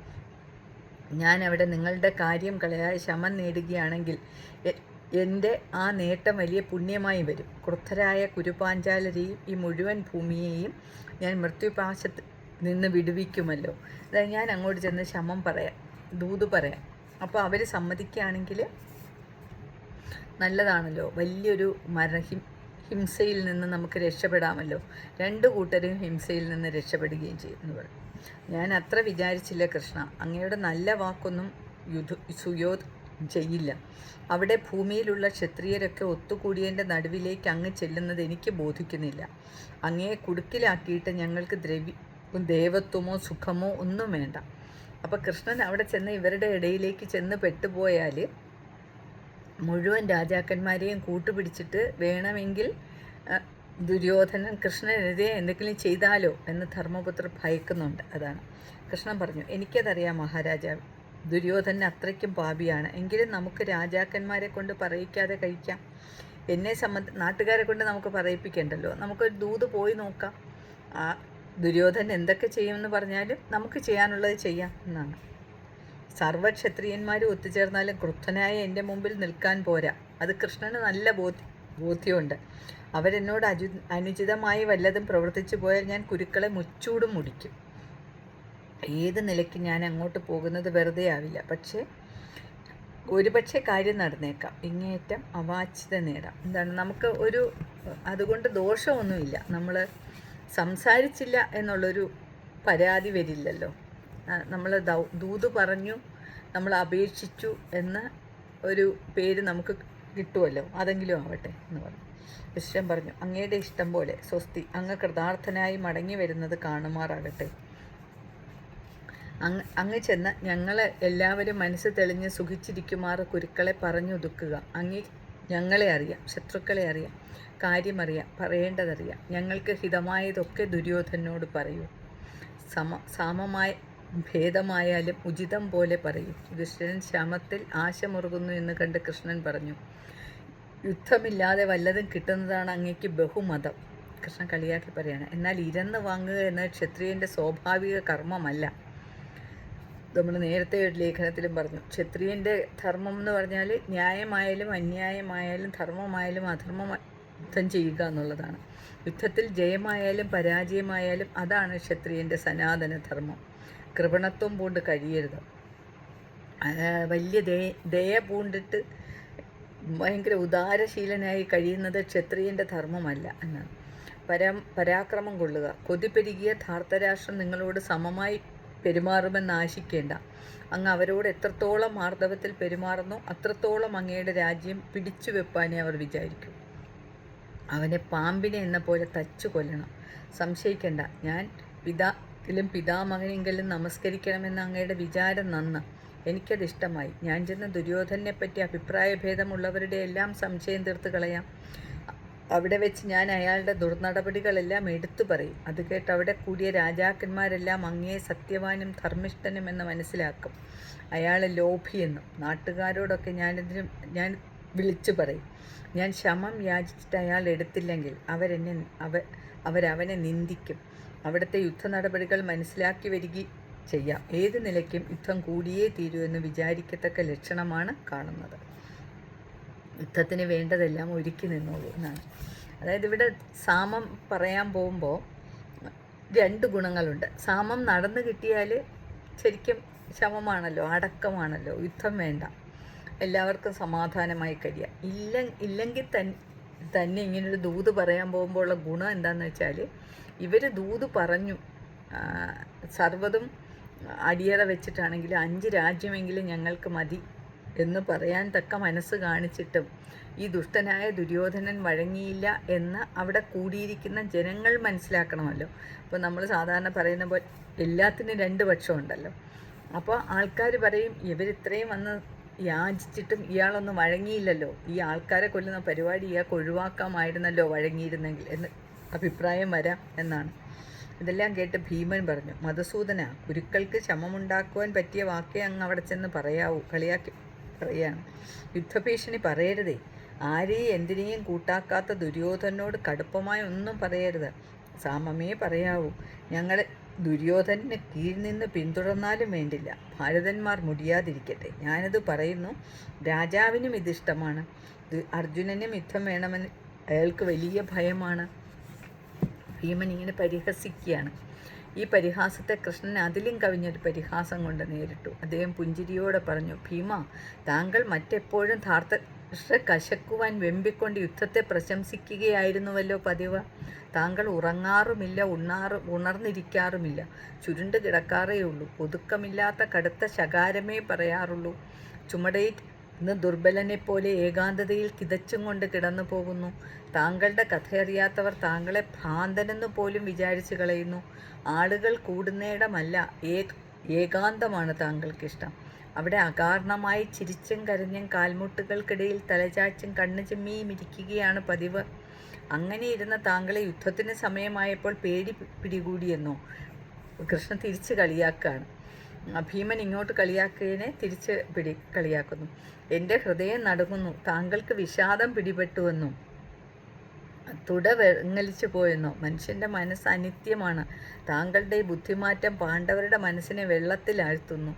ഞാൻ അവിടെ നിങ്ങളുടെ കാര്യം കളയാതെ ശമം നേടുകയാണെങ്കിൽ എന്റെ ആ നേട്ടം വലിയ പുണ്യമായി വരും. ക്രുദ്ധരായ കുരുപാഞ്ചാലരെയും ഈ മുഴുവൻ ഭൂമിയെയും ഞാൻ മൃത്യുപാശത്ത് നിന്ന് വിടുവിക്കുമല്ലോ. അതായത് ഞാൻ അങ്ങോട്ട് ചെന്ന് ശമം പറയാം ദൂത് പറയാം. അപ്പോൾ അവർ സമ്മതിക്കുകയാണെങ്കിൽ നല്ലതാണല്ലോ. വലിയൊരു മരഹിം ഹിംസയിൽ നിന്ന് നമുക്ക് രക്ഷപ്പെടാമല്ലോ. രണ്ട് കൂട്ടരും ഹിംസയിൽ നിന്ന് രക്ഷപ്പെടുകയും ചെയ്യും എന്ന് പറയും. ഞാൻ അത്ര വിചാരിച്ചില്ല കൃഷ്ണ. അങ്ങയുടെ നല്ല വാക്കൊന്നും യുധ സുയോധ് ചെയ്യില്ല. അവിടെ ഭൂമിയിലുള്ള ക്ഷത്രിയരൊക്കെ ഒത്തുകൂടിയതിന്റെ നടുവിലേക്ക് അങ്ങ് ചെല്ലുന്നത് എനിക്ക് ബോധിക്കുന്നില്ല. അങ്ങയെ കുടുക്കിലാക്കിയിട്ട് ഞങ്ങൾക്ക് ദ്രവ്യ ദേവത്വമോ സുഖമോ ഒന്നും വേണ്ട. അപ്പോൾ കൃഷ്ണൻ അവിടെ ചെന്ന് ഇവരുടെ ഇടയിലേക്ക് ചെന്ന് പെട്ടുപോയാൽ മുഴുവൻ രാജാക്കന്മാരെയും കൂട്ടുപിടിച്ചിട്ട് വേണമെങ്കിൽ ദുര്യോധനൻ കൃഷ്ണനെതിരെ എന്തെങ്കിലും ചെയ്താലോ എന്ന് ധർമ്മപുത്രർ ഭയക്കുന്നുണ്ട്. അതാണ്. കൃഷ്ണൻ പറഞ്ഞു എനിക്കതറിയാം മഹാരാജാവ് ദുര്യോധനൻ അത്രയ്ക്കും പാപിയാണ്. എങ്കിലും നമുക്ക് രാജാക്കന്മാരെ കൊണ്ട് പറയിക്കാതെ കഴിക്കാം. എന്നെ സംബന്ധ നാട്ടുകാരെ കൊണ്ട് നമുക്ക് പറയിപ്പിക്കണ്ടല്ലോ. നമുക്കൊരു ദൂത് പോയി നോക്കാം. ആ ദുര്യോധനൻ എന്തൊക്കെ ചെയ്യുമെന്ന് പറഞ്ഞാലും നമുക്ക് ചെയ്യാനുള്ളത് ചെയ്യാം എന്നാണ്. സർവക്ഷത്രിയന്മാരും ഒത്തുചേർന്നാലും ക്രുദ്ധനായ എന്റെ മുമ്പിൽ നിൽക്കാൻ പോരാ. അത് കൃഷ്ണന് നല്ല ബോധ്യ ബോധ്യമുണ്ട്. അവരെന്നോട് അനുചിതമായി വല്ലതും പ്രവർത്തിച്ചു പോയാൽ ഞാൻ കുരുക്കളെ മുച്ചൂടും മുടിക്കും. ഏത് നിലയ്ക്ക് ഞാൻ അങ്ങോട്ട് പോകുന്നത് വെറുതെ ആവില്ല. പക്ഷേ ഒരുപക്ഷെ കാര്യം നടന്നേക്കാം. ഇങ്ങേയറ്റം അവാച്യത നേടാം. എന്താണ്? നമുക്ക് ഒരു അതുകൊണ്ട് ദോഷമൊന്നുമില്ല. നമ്മൾ സംസാരിച്ചില്ല എന്നുള്ളൊരു പരാതി വരില്ലല്ലോ. നമ്മൾ ദൂത് പറഞ്ഞു നമ്മൾ അപേക്ഷിച്ചു എന്ന ഒരു പേര് നമുക്ക് കിട്ടുമല്ലോ അതെങ്കിലും ആവട്ടെ എന്ന് പറഞ്ഞു. ഇഷ്ടം പറഞ്ഞു അങ്ങയുടെ ഇഷ്ടം പോലെ സ്വസ്തി അങ്ങ് കൃതാർത്ഥനായി മടങ്ങി വരുന്നത് കാണുമാറാകട്ടെ. അങ്ങ് അങ്ങ് ചെന്ന് ഞങ്ങളെ എല്ലാവരും മനസ്സ് തെളിഞ്ഞ് സുഖിച്ചിരിക്കുമാറ് കുരുക്കളെ പറഞ്ഞൊതുക്കുക അങ്ങ് ഞങ്ങളെ അറിയാം ശത്രുക്കളെ അറിയാം കാര്യമറിയാം പറയേണ്ടതറിയാം. ഞങ്ങൾക്ക് ഹിതമായതൊക്കെ ദുര്യോധനോട് പറയൂ. സമ സാമമായ ഭേദമായാലും ഉചിതം പോലെ പറയും. ദുഷ്യൻ ശമത്തിൽ ആശമുറുകുന്നു എന്ന് കണ്ട് കൃഷ്ണൻ പറഞ്ഞു. യുദ്ധമില്ലാതെ വല്ലതും കിട്ടുന്നതാണ് അങ്ങേക്ക് ബഹുമതം. കൃഷ്ണൻ കളിയാക്കി പറയാണ്. എന്നാൽ ഇരന്ന് വാങ്ങുക എന്നത് ക്ഷത്രിയന്റെ സ്വാഭാവിക കർമ്മമല്ല. നമ്മൾ നേരത്തെ ഒരു ലേഖനത്തിലും പറഞ്ഞു. ക്ഷത്രിയന്റെ ധർമ്മം എന്ന് പറഞ്ഞാൽ ന്യായമായാലും അന്യായമായാലും ധർമ്മമായാലും അധർമ്മം യുദ്ധം ചെയ്യുക എന്നുള്ളതാണ്. യുദ്ധത്തിൽ ജയമായാലും പരാജയമായാലും അതാണ് ക്ഷത്രിയന്റെ സനാതന ധർമ്മം കൃപണത്വം പൂണ്ട് കഴിയരുത്. വലിയ ദയ ദയ പൂണ്ടിട്ട് ഭയങ്കര ഉദാരശീലനായി കഴിയുന്നത് ക്ഷത്രിയന്റെ ധർമ്മമല്ല എന്നാണ്. പരാ പരാക്രമം കൊള്ളുക. കൊതി പെരുകിയ ധാർത്തരാഷ്ട്രം നിങ്ങളോട് സമമായി പെരുമാറുമെന്ന് ആശിക്കേണ്ട. അങ്ങ് അവരോട് എത്രത്തോളം ആർദവത്തിൽ പെരുമാറുന്നു അത്രത്തോളം അങ്ങയുടെ രാജ്യം പിടിച്ചു വെപ്പാനേ അവർ വിചാരിക്കും. അവനെ പാമ്പിനെ എന്ന പോലെ തച്ചു കൊല്ലണം. സംശയിക്കണ്ട. ഞാൻ പിതാത്തിലും പിതാമകനെങ്കിലും നമസ്കരിക്കണമെന്ന് അങ്ങയുടെ വിചാരം നന്ന്. എനിക്കത് ഇഷ്ടമായി. ഞാൻ ചെന്ന് അഭിപ്രായ ഭേദമുള്ളവരുടെ എല്ലാം സംശയം തീർത്ത് കളയാം. അവിടെ വെച്ച് ഞാൻ അയാളുടെ ദുർനടപടികളെല്ലാം എടുത്തു പറയും. അത് കേട്ട് അവിടെ കൂടിയ രാജാക്കന്മാരെല്ലാം അങ്ങേ സത്യവാനും ധർമ്മിഷ്ഠനും എന്ന് മനസ്സിലാക്കും. അയാളെ ലോഭിയെന്നും നാട്ടുകാരോടൊക്കെ ഞാനിതിന് ഞാൻ വിളിച്ചു പറയും. ഞാൻ ശമം യാചിച്ചിട്ട് അയാൾ എടുത്തില്ലെങ്കിൽ അവരെന്നെ അവ അവരവനെ നിന്ദിക്കും. അവിടുത്തെ യുദ്ധ നടപടികൾ മനസ്സിലാക്കി വരികയും ചെയ്യാം. ഏത് നിലയ്ക്കും യുദ്ധം കൂടിയേ തീരൂ എന്ന് വിചാരിക്കത്തക്ക ലക്ഷണമാണ് കാണുന്നത്. യുദ്ധത്തിന് വേണ്ടതെല്ലാം ഒരുക്കി നിന്നോളൂ എന്നാണ്. അതായത് ഇവിടെ സാമം പറയാൻ പോകുമ്പോൾ രണ്ട് ഗുണങ്ങളുണ്ട്. സാമം നടന്നു കിട്ടിയാൽ ശരിക്കും ശമമാണല്ലോ അടക്കമാണല്ലോ യുദ്ധം വേണ്ട. എല്ലാവർക്കും സമാധാനമായി കഴിയാം. ഇല്ല ഇല്ലെങ്കിൽ തൻ തന്നെ ഇങ്ങനൊരു ദൂത് പറയാൻ പോകുമ്പോൾ ഉള്ള ഗുണം എന്താണെന്ന് വെച്ചാൽ ഇവർ ദൂത് പറഞ്ഞു സർവതും അടിയറ വെച്ചിട്ടാണെങ്കിൽ അഞ്ച് രാജ്യമെങ്കിലും ഞങ്ങൾക്ക് മതി എന്ന് പറയാൻ തക്ക മനസ്സ് കാണിച്ചിട്ടും ഈ ദുഷ്ടനായ ദുര്യോധനൻ വഴങ്ങിയില്ല എന്ന് അവിടെ കൂടിയിരിക്കുന്ന ജനങ്ങൾ മനസ്സിലാക്കണമല്ലോ. അപ്പോൾ നമ്മൾ സാധാരണ പറയുന്ന പോലെ എല്ലാത്തിനും രണ്ട് പക്ഷമുണ്ടല്ലോ. അപ്പോൾ ആൾക്കാർ പറയും ഇവരിത്രയും വന്ന് യാചിച്ചിട്ടും ഇയാളൊന്നും വഴങ്ങിയില്ലല്ലോ. ഈ ആൾക്കാരെ കൊല്ലുന്ന പരിപാടി ഇയാൾക്ക് ഒഴിവാക്കാമായിരുന്നല്ലോ വഴങ്ങിയിരുന്നെങ്കിൽ എന്ന് അഭിപ്രായം വരാം എന്നാണ്. ഇതെല്ലാം കേട്ട് ഭീമൻ പറഞ്ഞു മധുസൂദന കുരുക്കൾക്ക് ശമമുണ്ടാക്കുവാൻ പറ്റിയ വാക്കേ അങ്ങ് അവിടെ ചെന്ന് പറയാവൂ. കളിയാക്കി പറയാണ് യുദ്ധഭീഷണി പറയരുതേ. ആരെയും എന്തിനേയും കൂട്ടാക്കാത്ത ദുര്യോധനോട് കടുപ്പമായി ഒന്നും പറയരുത്. സാമമേ പറയാവൂ. ഞങ്ങളെ ദുര്യോധനന് കീഴിൽ നിന്ന് പിന്തുടർന്നാലും വേണ്ടില്ല. ഭാരതന്മാർ മുടിയാതിരിക്കട്ടെ. ഞാനത് പറയുന്നു. രാജാവിനും ഇതിഷ്ടമാണ് അർജുനനും യുദ്ധം വേണമെന്ന് അയാൾക്ക് വലിയ ഭയമാണ്. ഭീമൻ ഇങ്ങനെ പരിഹസിക്കുകയാണ്. ഈ പരിഹാസത്തെ കൃഷ്ണൻ അതിലും കവിഞ്ഞൊരു പരിഹാസം കൊണ്ട് നേരിട്ടു. അദ്ദേഹം പുഞ്ചിരിയോടെ പറഞ്ഞു ഭീമ താങ്കൾ മറ്റെപ്പോഴും ധാർത്ത കശക്കുവാൻ വെമ്പിക്കൊണ്ട് യുദ്ധത്തെ പ്രശംസിക്കുകയായിരുന്നുവല്ലോ പതിവ്. താങ്കൾ ഉറങ്ങാറുമില്ല ഉണ്ണാറ് ഉണർന്നിരിക്കാറുമില്ല. ചുരുണ്ട് കിടക്കാറേ ഉള്ളൂ ഒതുക്കമില്ലാത്ത കടുത്ത ശകാരമേ പറയാറുള്ളൂ. ചുമടയിൽ ഇന്ന് ദുർബലനെ പോലെ ഏകാന്തതയിൽ കിതച്ചും കൊണ്ട് കിടന്നു പോകുന്നു. താങ്കളുടെ കഥയറിയാത്തവർ താങ്കളെ ഭ്രാന്തനെന്ന് പോലും വിചാരിച്ചു കളയുന്നു. ആളുകൾ കൂടുന്നേടമല്ല ഏ ഏകാന്തമാണ് താങ്കൾക്കിഷ്ടം. അവിടെ അകാരണമായി ചിരിച്ചും കരഞ്ഞും കാൽമുട്ടുകൾക്കിടയിൽ തലചാച്ചും കണ്ണു ചിമ്മിയും ഇരിക്കുകയാണ് പതിവ്. അങ്ങനെ ഇരുന്ന താങ്കളെ യുദ്ധത്തിന് സമയമായപ്പോൾ പേടി പിടികൂടിയെന്നോ കൃഷ്ണൻ തിരിച്ച് കളിയാക്കുകയാണ്. ഭീമൻ ഇങ്ങോട്ട് കളിയാക്കിയതിനെ തിരിച്ച് പിടി കളിയാക്കുന്നു. എന്റെ ഹൃദയം നടുങ്ങുന്നു. താങ്കൾക്ക് വിഷാദം പിടിപെട്ടുവെന്നും തുട വെങ്ങലിച്ചു പോയെന്നോ. മനുഷ്യന്റെ മനസ്സ് അനിത്യമാണ്. താങ്കളുടെ ഈ ബുദ്ധിമാറ്റം പാണ്ഡവരുടെ മനസ്സിനെ വെള്ളത്തിലാഴ്ത്തുന്നു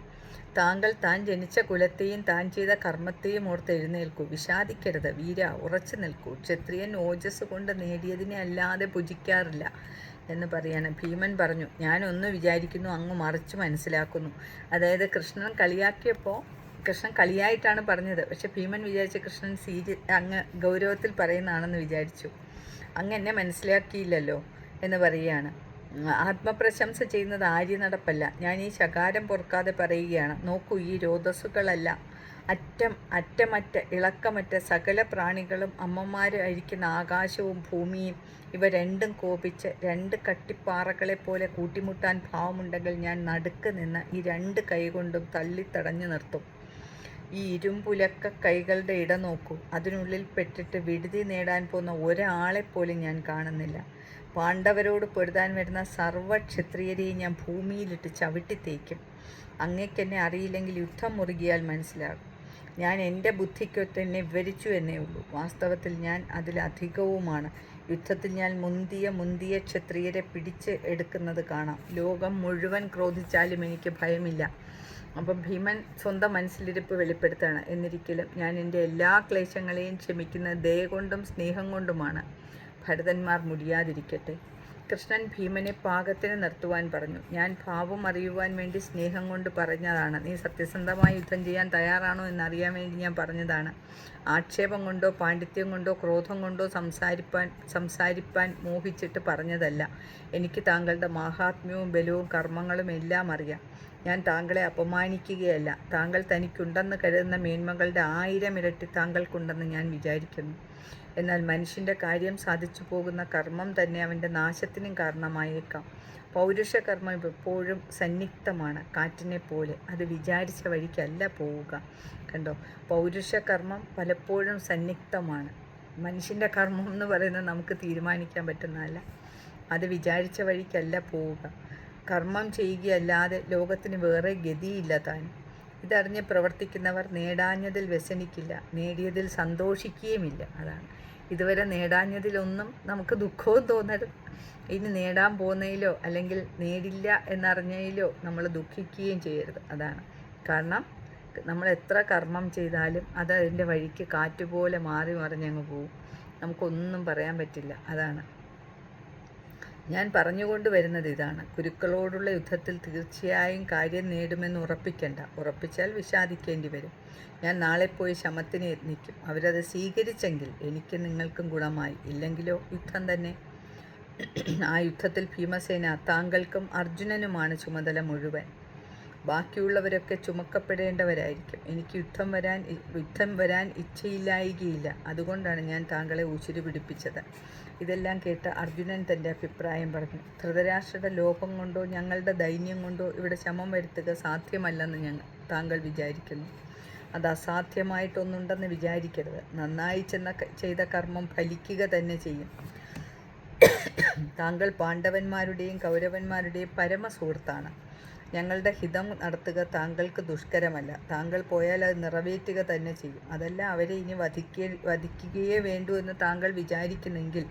താങ്കൾ താൻ ജനിച്ച കുലത്തെയും താൻ ചെയ്ത കർമ്മത്തെയും ഓർത്ത് എഴുന്നേൽക്കൂ. വിഷാദിക്കരുത്. വീര ഉറച്ചു നിൽക്കൂ. ക്ഷത്രിയൻ ഓജസ് കൊണ്ട് നേടിയതിനെ അല്ലാതെ ഭുജിക്കാറില്ല. എന്ന് പറയാണ്. ഭീമൻ പറഞ്ഞു ഞാനൊന്ന് വിചാരിക്കുന്നു അങ്ങ് മറിച്ച് മനസ്സിലാക്കുന്നു. അതായത് കൃഷ്ണൻ കളിയാക്കിയപ്പോൾ കൃഷ്ണൻ കളിയായിട്ടാണ് പറഞ്ഞത്. പക്ഷെ ഭീമൻ വിചാരിച്ച കൃഷ്ണൻ സീരി അങ്ങ് ഗൗരവത്തിൽ പറയുന്നതാണെന്ന് വിചാരിച്ചു. അങ്ങ് എന്നെ മനസ്സിലാക്കിയില്ലല്ലോ എന്ന് പറയുകയാണ്. ആത്മപ്രശംസ ചെയ്യുന്നത് ആര്യ നടപ്പല്ല ഞാൻ ഈ ശകാരം പൊറുക്കാതെ പറയുകയാണ്. നോക്കൂ ഈ രോദസ്സുകളല്ല അറ്റം അറ്റമറ്റ ഇളക്കമറ്റ സകല പ്രാണികളും അമ്മമാരായിരിക്കുന്ന ആകാശവും ഭൂമിയും ഇവ രണ്ടും കോപിച്ച് രണ്ട് കട്ടിപ്പാറകളെ പോലെ കൂട്ടിമുട്ടാൻ ഭാവമുണ്ടെങ്കിൽ ഞാൻ നടുക്ക് നിന്ന് ഈ രണ്ട് കൈകൊണ്ടും തള്ളിത്തടഞ്ഞു നിർത്തും. ഈ ഇരുമ്പുലക്ക കൈകളുടെ ഇട നോക്കൂ. അതിനുള്ളിൽ പെട്ടിട്ട് വിടുതി നേടാൻ പോകുന്ന ഒരാളെപ്പോലും ഞാൻ കാണുന്നില്ല. പാണ്ഡവരോട് പൊരുതാൻ വരുന്ന സർവ ക്ഷത്രിയരെയും ഞാൻ ഭൂമിയിലിട്ട് ചവിട്ടി തേക്കും. അങ്ങേക്കെന്നെ അറിയില്ലെങ്കിൽ യുദ്ധം മുറുകിയാൽ മനസ്സിലാകും. ഞാൻ എന്റെ ബുദ്ധിക്കൊത്ത് എന്നെ വിവരിച്ചു എന്നേ ഉള്ളൂ. വാസ്തവത്തിൽ ഞാൻ അതിലധികവുമാണ് യുദ്ധത്തിൽ ഞാൻ മുന്തിയ മുന്തിയ ക്ഷത്രിയരെ പിടിച്ച് എടുക്കുന്നത് കാണാം. ലോകം മുഴുവൻ ക്രോധിച്ചാലും എനിക്ക് ഭയമില്ല. അപ്പം ഭീമൻ സ്വന്തം മനസ്സിലിരിപ്പ് വെളിപ്പെടുത്താണ്. എന്നിരിക്കലും ഞാൻ എന്റെ എല്ലാ ക്ലേശങ്ങളെയും ക്ഷമിക്കുന്ന ദയ കൊണ്ടും സ്നേഹം കൊണ്ടുമാണ്. ഭരതന്മാർ മുടിയാതിരിക്കട്ടെ. കൃഷ്ണൻ ഭീമനെ പാകത്തിന് നിർത്തുവാൻ പറഞ്ഞു. ഞാൻ ഭാവം അറിയുവാൻ വേണ്ടി സ്നേഹം കൊണ്ട് പറഞ്ഞതാണ്. നീ സത്യസന്ധമായി യുദ്ധം ചെയ്യാൻ തയ്യാറാണോ എന്നറിയാൻ വേണ്ടി ഞാൻ പറഞ്ഞതാണ്. ആക്ഷേപം കൊണ്ടോ പാണ്ഡിത്യം കൊണ്ടോ ക്രോധം കൊണ്ടോ സംസാരിപ്പാൻ സംസാരിപ്പാൻ മോഹിച്ചിട്ട് പറഞ്ഞതല്ല. എനിക്ക് താങ്കളുടെ മാഹാത്മ്യവും ബലവും കർമ്മങ്ങളും എല്ലാം അറിയാം. ഞാൻ താങ്കളെ അപമാനിക്കുകയല്ല. താങ്കൾ തനിക്കുണ്ടെന്ന് കരുതുന്ന മേന്മകളുടെ ആയിരം ഇരട്ടി താങ്കൾക്കുണ്ടെന്ന് ഞാൻ വിചാരിക്കുന്നു. എന്നാൽ മനുഷ്യന്റെ കാര്യം സാധിച്ചു പോകുന്ന കർമ്മം തന്നെ അവന്റെ നാശത്തിനും കാരണമായേക്കാം. പൗരുഷകർമ്മം എപ്പോഴും സന്നിഗ്ധമാണ്. കാറ്റിനെ പോലെ അത് വിചാരിച്ച വഴിക്കല്ല പോവുക. കണ്ടോ? പൗരുഷകർമ്മം പലപ്പോഴും സന്നിഗ്ധമാണ്. മനുഷ്യന്റെ കർമ്മം എന്ന് പറയുന്നത് നമുക്ക് തീരുമാനിക്കാൻ പറ്റുന്നതല്ല. അത് വിചാരിച്ച വഴിക്കല്ല പോവുക. കർമ്മം ചെയ്യുകയല്ലാതെ ലോകത്തിന് വേറെ ഗതിയില്ല താൻ. ഇതറിഞ്ഞ് പ്രവർത്തിക്കുന്നവർ നേടാഞ്ഞതിൽ വ്യസനിക്കില്ല നേടിയതിൽ സന്തോഷിക്കുകയുമില്ല. അതാണ്. ഇതുവരെ നേടാഞ്ഞതിലൊന്നും നമുക്ക് ദുഃഖവും തോന്നരുത്. ഇനി നേടാൻ പോകുന്നതിലോ അല്ലെങ്കിൽ നേടില്ല എന്നറിഞ്ഞതിലോ നമ്മൾ ദുഃഖിക്കുകയും ചെയ്യരുത്. അതാണ്. കാരണം നമ്മൾ എത്ര കർമ്മം ചെയ്താലും അത് അതിന്റെ വഴിക്ക് കാറ്റുപോലെ മാറി മറിഞ്ഞങ്ങ് പോകും നമുക്കൊന്നും പറയാൻ പറ്റില്ല. അതാണ്. ഞാൻ പറഞ്ഞുകൊണ്ട് വരുന്നത് ഇതാണ്. കുരുക്കളോടുള്ള യുദ്ധത്തിൽ തീർച്ചയായും കാര്യം നേടുമെന്ന് ഉറപ്പിക്കേണ്ട. ഉറപ്പിച്ചാൽ വിഷാദിക്കേണ്ടി വരും. ഞാൻ നാളെ പോയി ശമത്തിന് യത്നിക്കും അവരത് സ്വീകരിച്ചെങ്കിൽ എനിക്ക് നിങ്ങൾക്കും ഗുണമായി. ഇല്ലെങ്കിലോ? യുദ്ധം തന്നെ. ആ യുദ്ധത്തിൽ ഭീമസേന താങ്കൾക്കും അർജുനനുമാണ് ചുമതല മുഴുവൻ. ബാക്കിയുള്ളവരൊക്കെ ചുമക്കപ്പെടേണ്ടവരായിരിക്കും. എനിക്ക് യുദ്ധം വരാൻ യുദ്ധം വരാൻ ഇച്ഛയില്ലായികയില്ല. അതുകൊണ്ടാണ് ഞാൻ താങ്കളെ ഉച്ചിരി പിടിപ്പിച്ചത്. ഇതെല്ലാം കേട്ട് അർജുനൻ തന്റെ അഭിപ്രായം പറഞ്ഞു. ധൃതരാഷ്ട്രയുടെ ലോപം കൊണ്ടോ ഞങ്ങളുടെ ദൈന്യം കൊണ്ടോ ഇവിടെ ശമം വരുത്തുക സാധ്യമല്ലെന്ന് ഞങ്ങൾ താങ്കൾ വിചാരിക്കുന്നു. അത് അസാധ്യമായിട്ടൊന്നുണ്ടെന്ന് വിചാരിക്കരുത്. നന്നായി ചെന്ന ചെയ്ത കർമ്മം ഫലിക്കുക തന്നെ ചെയ്യും. താങ്കൾ പാണ്ഡവന്മാരുടെയും കൗരവന്മാരുടെയും പരമസുഹൃത്താണ്. ഞങ്ങളുടെ ഹിതം നടത്തുക താങ്കൾക്ക് ദുഷ്കരമല്ല. താങ്കൾ പോയാൽ അത് നിറവേറ്റുക തന്നെ ചെയ്യും. അതല്ല അവരെ ഇനി വധിക്ക വധിക്കുകയേ വേണ്ടൂ എന്ന് താങ്കൾ വിചാരിക്കുന്നെങ്കിൽ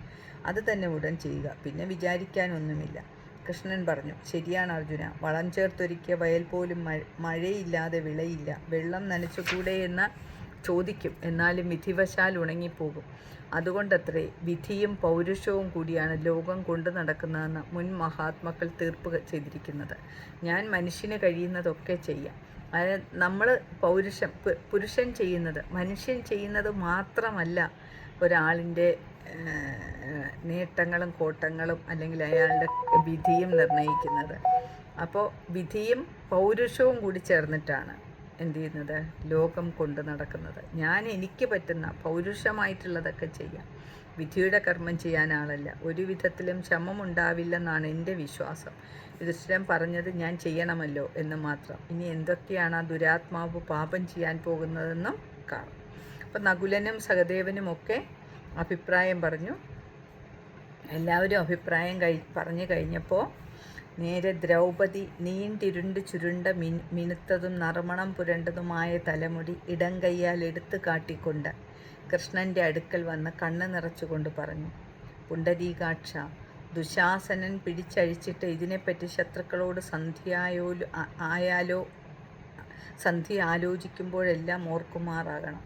അത് തന്നെ ഉടൻ ചെയ്യുക. പിന്നെ വിചാരിക്കാനൊന്നുമില്ല. കൃഷ്ണൻ പറഞ്ഞു ശരിയാണ് അർജുന. വളം ചേർത്തൊരുക്കിയ വയൽ പോലും മഴയില്ലാതെ വിളയില്ല. വെള്ളം നനച്ചുകൂടെ എന്ന ചോദിക്കും. എന്നാലും വിധിവശാൽ ഉണങ്ങിപ്പോകും. അതുകൊണ്ടത്രേ വിധിയും പൗരുഷവും കൂടിയാണ് ലോകം കൊണ്ടു നടക്കുന്നതെന്ന് മുൻ മഹാത്മാക്കൾ തീർപ്പ് ചെയ്തിരിക്കുന്നത്. ഞാൻ മനുഷ്യന് കഴിയുന്നതൊക്കെ ചെയ്യാം. അതായത് നമ്മൾ പൗരുഷം പുരുഷൻ ചെയ്യുന്നത് മനുഷ്യൻ ചെയ്യുന്നത് മാത്രമല്ല ഒരാളിന്റെ നേട്ടങ്ങളും കോട്ടങ്ങളും അല്ലെങ്കിൽ അയാളുടെ വിധിയും നിർണയിക്കുന്നത് അപ്പോൾ വിധിയും പൗരുഷവും കൂടി ചേർന്നിട്ടാണ്. എന്ത് ചെയ്യുന്നത് ലോകം കൊണ്ട് നടക്കുന്നത്. ഞാൻ എനിക്ക് പറ്റുന്ന പൗരുഷമായിട്ടുള്ളതൊക്കെ ചെയ്യാം. വിധിയുടെ കർമ്മം ചെയ്യാൻ ആളല്ല. ഒരു വിധത്തിലും ശമമുണ്ടാവില്ലെന്നാണ് എന്റെ വിശ്വാസം. യുധിഷ്ഠിരൻ പറഞ്ഞത് ഞാൻ ചെയ്യണമല്ലോ എന്ന് മാത്രം. ഇനി എന്തൊക്കെയാണ് ആ ദുരാത്മാവ് പാപം ചെയ്യാൻ പോകുന്നതെന്നും കാണും. അപ്പം നകുലനും സഹദേവനും ഒക്കെ അഭിപ്രായം പറഞ്ഞു. എല്ലാവരും അഭിപ്രായം കഴി പറഞ്ഞു കഴിഞ്ഞപ്പോൾ നേരെ ദ്രൗപതി നീണ്ടിരുണ്ട് ചുരുണ്ട മിൻ മിനുത്തതും നറുമണം പുരണ്ടതുമായ തലമുടി ഇടം കൈയാൽ എടുത്തു കാട്ടിക്കൊണ്ട് കൃഷ്ണന്റെ അടുക്കൽ വന്ന് കണ്ണ് നിറച്ചുകൊണ്ട് പറഞ്ഞു പുണ്ടരീകാക്ഷ ദുശാസനൻ പിടിച്ചഴിച്ചിട്ട് ഇതിനെപ്പറ്റി ശത്രുക്കളോട് സന്ധ്യയായോ ആയാലോ സന്ധ്യ ആലോചിക്കുമ്പോഴെല്ലാം ഓർക്കുമാറാകണം.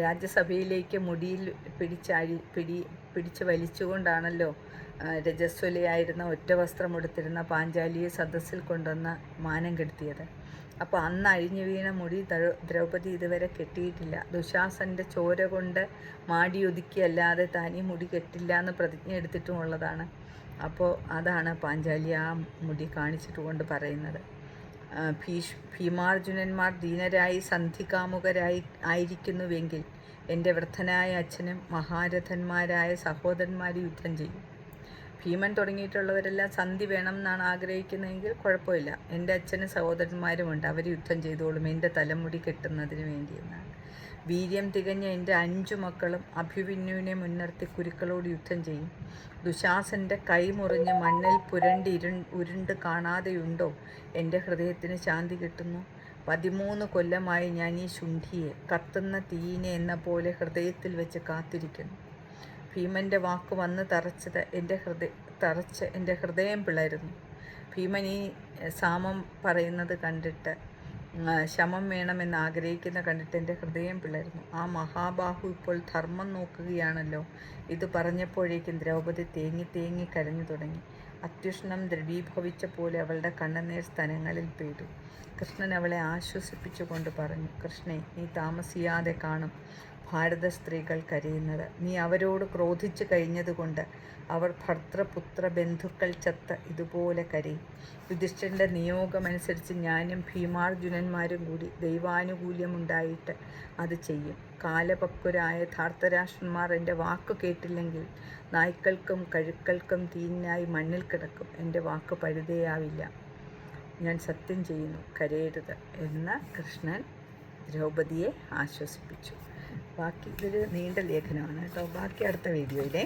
രാജ്യസഭയിലേക്ക് മുടിയിൽ പിടിച്ചഴി പിടി പിടിച്ച് വലിച്ചുകൊണ്ടാണല്ലോ രജസ്വലയായിരുന്ന ഒറ്റ വസ്ത്രം വസ്ത്രമെടുത്തിരുന്ന പാഞ്ചാലിയെ സദസ്സിൽ കൊണ്ടുവന്ന് മാനം കെടുത്തിയത്. അപ്പോൾ അന്ന് അഴിഞ്ഞു വീണ മുടി ദ്രൗപദി ഇതുവരെ കെട്ടിയിട്ടില്ല. ദുശാസന്റെ ചോര കൊണ്ട് മാടി മാടിയൊതുക്കിയല്ലാതെ ഈ മുടി കെട്ടില്ല എന്ന് പ്രതിജ്ഞ എടുത്തിട്ടുമുള്ളതാണ് അപ്പോൾ അതാണ് പാഞ്ചാലി ആ മുടി കാണിച്ചിട്ട് കൊണ്ട് പറയുന്നത്. ഭീഷ് ഭീമാർജുനന്മാർ ദീനരായി സന്ധികാമുകരായി ആയിരിക്കുന്നുവെങ്കിൽ എന്റെ വൃദ്ധനായ അച്ഛനും മഹാരഥന്മാരായ സഹോദരന്മാർ യുദ്ധം ചെയ്യും. ഭീമൻ തുടങ്ങിയിട്ടുള്ളവരെല്ലാം സന്ധി വേണം എന്നാണ് ആഗ്രഹിക്കുന്നതെങ്കിൽ കുഴപ്പമില്ല. എന്റെ അച്ഛനും സഹോദരന്മാരുമുണ്ട്. അവർ യുദ്ധം ചെയ്തോളും. എന്റെ തലമുടി കെട്ടുന്നതിന് വേണ്ടിയെന്നാണ് വീര്യം തികഞ്ഞ എന്റെ അഞ്ചു മക്കളും അഭിമന്യുവിനെ മുൻനിർത്തി കുരുക്കളോട് യുദ്ധം ചെയ്യും. ദുശാസന്റെ കൈ മുറിഞ്ഞ് മണ്ണിൽ പുരണ്ട് ഇരു ഉരുണ്ട് കാണാതെയുണ്ടോ? എന്റെ ഹൃദയത്തിന് ശാന്തി കിട്ടുന്നു. പതിമൂന്ന് കൊല്ലമായി ഞാൻ ഈ ശുണ്ഠിയെ കത്തുന്ന തീയിനെ എന്ന പോലെ ഹൃദയത്തിൽ വെച്ച് കാത്തിരിക്കുന്നു. ഭീമന്റെ വാക്ക് വന്ന് തറച്ചത് എന്റെ ഹൃദയ തറച്ച് എന്റെ ഹൃദയം പിളരുന്നു. ഭീമൻ ഈ സാമം പറയുന്നത് കണ്ടിട്ട് ശമം വേണമെന്ന് ആഗ്രഹിക്കുന്ന കണ്ടിട്ട് എന്റെ ഹൃദയം പിളരുന്നു. ആ മഹാബാഹു ഇപ്പോൾ ധർമ്മം നോക്കുകയാണല്ലോ. ഇത് പറഞ്ഞപ്പോഴേക്കും ദ്രൗപദി തേങ്ങി തേങ്ങി കരഞ്ഞു തുടങ്ങി. അത്യുഷ്ണം ദ്രവീഭവിച്ച പോലെ അവളുടെ കണ്ണുനീർ സ്ഥലങ്ങളിൽ പെയ്തു. കൃഷ്ണൻ അവളെ ആശ്വസിപ്പിച്ചുകൊണ്ട് പറഞ്ഞു കൃഷ്ണെ നീ താമസിയാതെ കാണും. ഭാരത സ്ത്രീകൾ കരയുന്നത് നീ അവരോട് ക്രോധിച്ചു കഴിഞ്ഞതുകൊണ്ട് അവർ ഭർത്തൃപുത്ര ബന്ധുക്കൾ ചത്ത് ഇതുപോലെ കരയും. യുധിഷ്ഠിരന്റെ നിയോഗമനുസരിച്ച് ഞാനും ഭീമാർജുനന്മാരും കൂടി ദൈവാനുകൂല്യമുണ്ടായിട്ട് അത് ചെയ്യും. കാലപക്വരായ ധാർത്തരാഷ്ട്രന്മാർ എന്റെ വാക്ക് കേട്ടില്ലെങ്കിൽ നായ്ക്കൾക്കും കഴുക്കൾക്കും തീനായി മണ്ണിൽ കിടക്കും. എന്റെ വാക്ക് പഴുതയാവില്ല. ഞാൻ സത്യം ചെയ്യുന്നു കരയരുത് എന്ന് കൃഷ്ണൻ ദ്രൗപതിയെ ആശ്വസിപ്പിച്ചു. ബാക്കി ഇതൊരു നീണ്ട ലേഖനമാണ് കേട്ടോ. ബാക്കി അടുത്ത വീഡിയോയിലെ.